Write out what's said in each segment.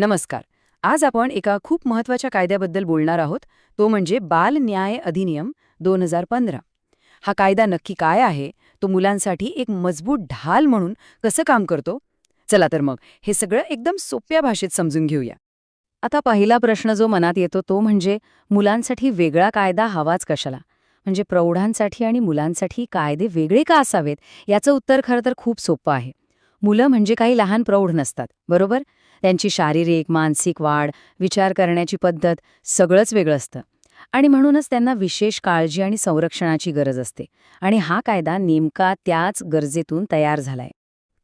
नमस्कार. आज आपण एका खूप महत्त्वाच्या कायद्याबद्दल बोलणार आहोत. तो म्हणजे बाल न्याय अधिनियम दोन हजार पंधरा. हा कायदा नक्की काय आहे? तो मुलांसाठी एक मजबूत ढाल म्हणून कसं काम करतो? चला तर मग हे सगळं एकदम सोप्या भाषेत समजून घेऊया. आता पहिला प्रश्न जो मनात येतो तो म्हणजे मुलांसाठी वेगळा कायदा हवाच कशाला? म्हणजे प्रौढांसाठी आणि मुलांसाठी कायदे वेगळे का असावेत? याचं उत्तर खरं तर खूप सोपं आहे. मुलं म्हणजे काही लहान प्रौढ नसतात बरोबर? त्यांची शारीरिक मानसिक वाढ विचार करण्याची पद्धत सगळंच वेगळं असतं. आणि म्हणूनच त्यांना विशेष काळजी आणि संरक्षणाची गरज असते. आणि हा कायदा नेमका त्याच गरजेतून तयार झालाय.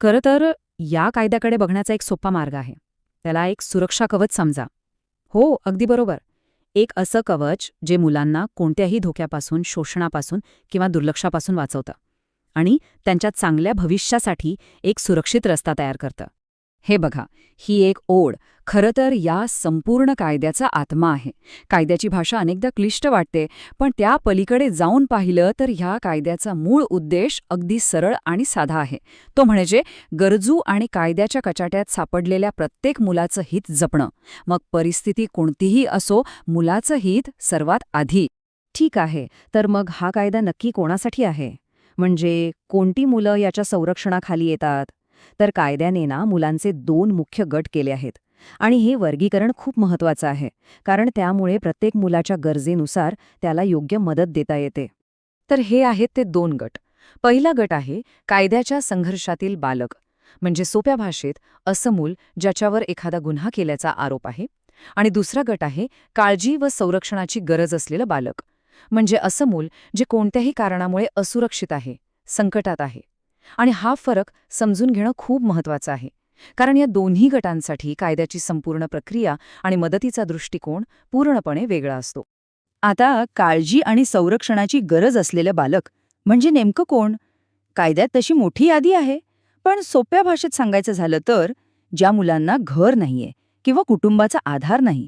खरं तर या कायद्याकडे बघण्याचा एक सोपा मार्ग आहे. त्याला एक सुरक्षा कवच समजा. हो अगदी बरोबर. एक असं कवच जे मुलांना कोणत्याही धोक्यापासून शोषणापासून किंवा दुर्लक्षापासून वाचवतं. आणि त्यांच्या चांगल्या भविष्यासाठी एक सुरक्षित रस्ता तयार करतं. हे बघा ही एक ओढ खरं तर या संपूर्ण कायद्याचा आत्मा आहे. कायद्याची भाषा अनेकदा क्लिष्ट वाटते पण त्या पलीकडे जाऊन पाहिलं तर ह्या कायद्याचा मूळ उद्देश अगदी सरळ आणि साधा आहे. तो म्हणजे गरजू आणि कायद्याच्या कचाट्यात सापडलेल्या प्रत्येक मुलाचं हित जपणं. मग परिस्थिती कोणतीही असो मुलाचं हित सर्वात आधी. ठीक आहे तर मग हा कायदा नक्की कोणासाठी आहे? म्हणजे कोणती मुलं याच्या संरक्षणाखाली येतात? तर कायद्याने ना मुलांचे दोन मुख्य गट केले आहेत. आणि हे वर्गीकरण खूप महत्वाचं आहे कारण त्यामुळे प्रत्येक मुलाच्या गरजेनुसार त्याला योग्य मदत देता येते. तर हे आहेत ते दोन गट. पहिला गट आहे कायद्याच्या संघर्षातील बालक म्हणजे सोप्या भाषेत असं मूल ज्याच्यावर एखादा गुन्हा केल्याचा आरोप आहे. आणि दुसरा गट आहे काळजी व संरक्षणाची गरज असलेलं बालक म्हणजे असं मूल जे कोणत्याही कारणामुळे असुरक्षित आहे संकटात आहे. आणि हा फरक समजून घेणं खूप महत्वाचं आहे. कारण या दोन्ही गटांसाठी कायद्याची संपूर्ण प्रक्रिया आणि मदतीचा दृष्टिकोन पूर्णपणे वेगळा असतो. आता काळजी आणि संरक्षणाची गरज असलेलं बालक म्हणजे नेमकं कोण? कायद्यात तशी मोठी यादी आहे. पण सोप्या भाषेत सांगायचं झालं तर ज्या मुलांना घर नाहीये किंवा कुटुंबाचा आधार नाही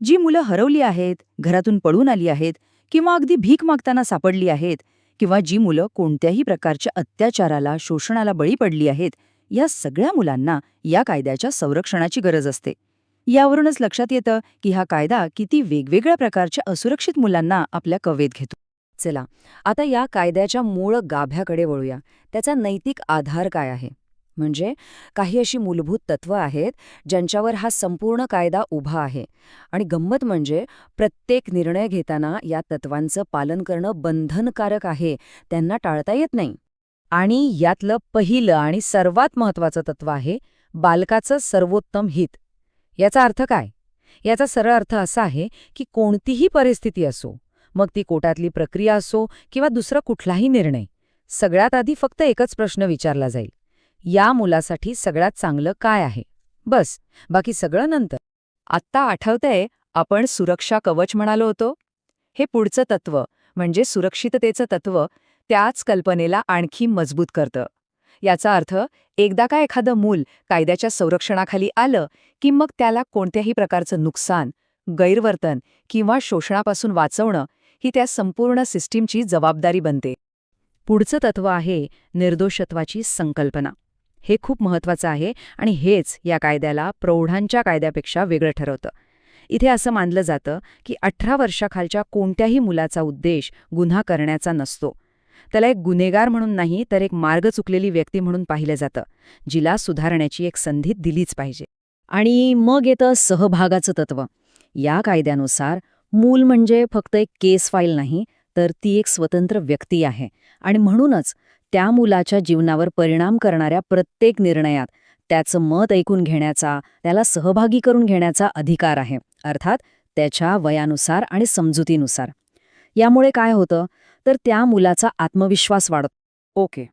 जी मुलं हरवली आहेत घरातून पळून आली आहेत किंवा अगदी भीक मागताना सापडली आहेत किंवा जी मुलं कोणत्याही प्रकारच्या अत्याचाराला शोषणाला बळी पडली आहेत या सगळ्या मुलांना या कायद्याच्या संरक्षणाची गरज असते. यावरूनच लक्षात येतं की हा कायदा किती वेगवेगळ्या प्रकारच्या असुरक्षित मुलांना आपल्या कवेत घेतो. चला आता या कायद्याच्या मूळ गाभ्याकडे वळूया. त्याचा नैतिक आधार काय आहे? म्हणजे काही अशी मूलभूत तत्व आहेत ज्यांच्यावर हा संपूर्ण कायदा उभा आहे. आणि गंमत म्हणजे प्रत्येक निर्णय घेताना या तत्वांचं पालन करणं बंधनकारक आहे त्यांना टाळता येत नाही. आणि यातलं पहिलं आणि सर्वात महत्वाचं तत्व आहे बालकाचं सर्वोत्तम हित. याचा अर्थ काय? याचा सरळ अर्थ असा आहे की कोणतीही परिस्थिती असो मग ती कोटातली प्रक्रिया असो किंवा दुसरा कुठलाही निर्णय सगळ्यात आधी फक्त एकच प्रश्न विचारला जाईल. या मुलासाठी सगळ्यात चांगलं काय आहे? बस बाकी सगळं नंतर. आत्ता आठवतंय आपण सुरक्षा कवच म्हणालो होतो? हे पुढचं तत्व म्हणजे सुरक्षिततेचं तत्व त्याच कल्पनेला आणखी मजबूत करतं. याचा अर्थ एकदा का एखादं मूल कायद्याच्या संरक्षणाखाली आलं की मग त्याला कोणत्याही प्रकारचं नुकसान गैरवर्तन किंवा शोषणापासून वाचवणं ही त्या संपूर्ण सिस्टीमची जबाबदारी बनते. पुढचं तत्व आहे निर्दोषत्वाची संकल्पना. हे खूप महत्त्वाचं आहे आणि हेच या कायद्याला प्रौढांच्या कायद्यापेक्षा वेगळं ठरवतं. इथे असं मानलं जातं की अठरा वर्षाखालच्या कोणत्याही मुलाचा उद्देश गुन्हा करण्याचा नसतो. त्याला एक गुन्हेगार म्हणून नाही तर एक मार्ग चुकलेली व्यक्ती म्हणून पाहिलं जातं जिला सुधारण्याची एक संधी दिलीच पाहिजे. आणि मग येतं सहभागाचं तत्व. या कायद्यानुसार मूल म्हणजे फक्त एक केस फाईल नाही तर ती एक स्वतंत्र व्यक्ती आहे. आणि म्हणूनच त्या मुलाच्या जीवनावर परिणाम करणाऱ्या प्रत्येक निर्णयात त्याचं मत ऐकून घेण्याचा त्याला सहभागी करून घेण्याचा अधिकार आहे अर्थात त्याच्या वयानुसार आणि समजुतीनुसार. यामुळे काय होतं? तर त्या मुलाचा आत्मविश्वास वाढत. ओके.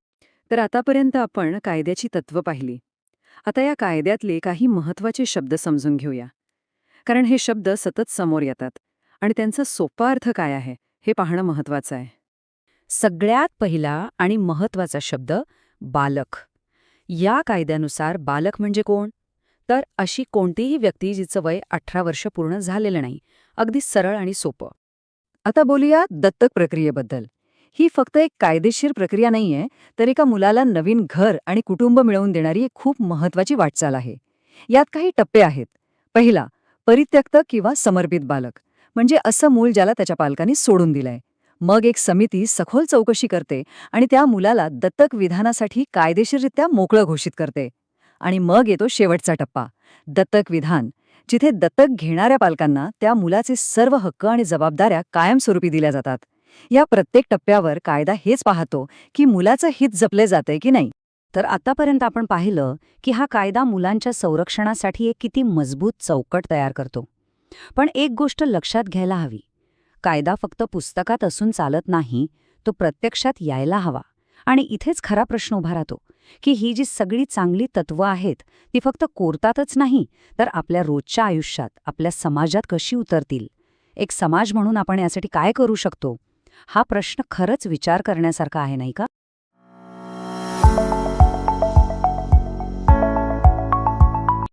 तर आतापर्यंत आपण कायद्याची तत्व पाहिली. आता या कायद्यातले काही महत्त्वाचे शब्द समजून घेऊया. कारण हे शब्द सतत समोर येतात. आणि त्यांचा सोपा अर्थ काय आहे हे पाहणं महत्वाचं आहे. सगळ्यात पहिला आणि महत्त्वाचा शब्द बालक. या कायद्यानुसार बालक म्हणजे कोण? तर अशी कोणतीही व्यक्ती जिचं वय अठरा वर्ष पूर्ण झालेलं नाही. अगदी सरळ आणि सोपं. आता बोलूया दत्तक प्रक्रियेबद्दल. ही फक्त एक कायदेशीर प्रक्रिया नाहीये तर एका मुलाला नवीन घर आणि कुटुंब मिळवून देणारी एक खूप महत्वाची वाटचाल आहे. यात काही टप्पे आहेत. पहिला परित्यक्त किंवा समर्पित बालक. म्हणजे असं मूल ज्याला त्याच्या पालकांनी सोडून दिलंय. मग एक समिती सखोल चौकशी करते आणि त्या मुलाला दत्तक विधानासाठी कायदेशीररित्या मोकळं घोषित करते. आणि मग येतो शेवटचा टप्पा दत्तक विधान. जिथे दत्तक घेणाऱ्या पालकांना त्या मुलाचे सर्व हक्क आणि जबाबदाऱ्या कायमस्वरूपी दिल्या जातात. या प्रत्येक टप्प्यावर कायदा हेच पाहतो की मुलाचं हित जपले जाते की नाही. तर आतापर्यंत आपण पाहिलं की हा कायदा मुलांच्या संरक्षणासाठी एक किती मजबूत चौकट तयार करतो. पण एक गोष्ट लक्षात घ्यायला हवी. कायदा फक्त पुस्तकात असून चालत नाही तो प्रत्यक्षात यायला हवा. आणि इथेच खरा प्रश्न उभा राहतो की ही जी सगळी चांगली तत्वं आहेत ती फक्त कोरतातच नाही तर आपल्या रोजच्या आयुष्यात आपल्या समाजात कशी उतरतील? एक समाज म्हणून आपण यासाठी काय करू शकतो? हा प्रश्न खरंच विचार करण्यासारखा आहे नाही का?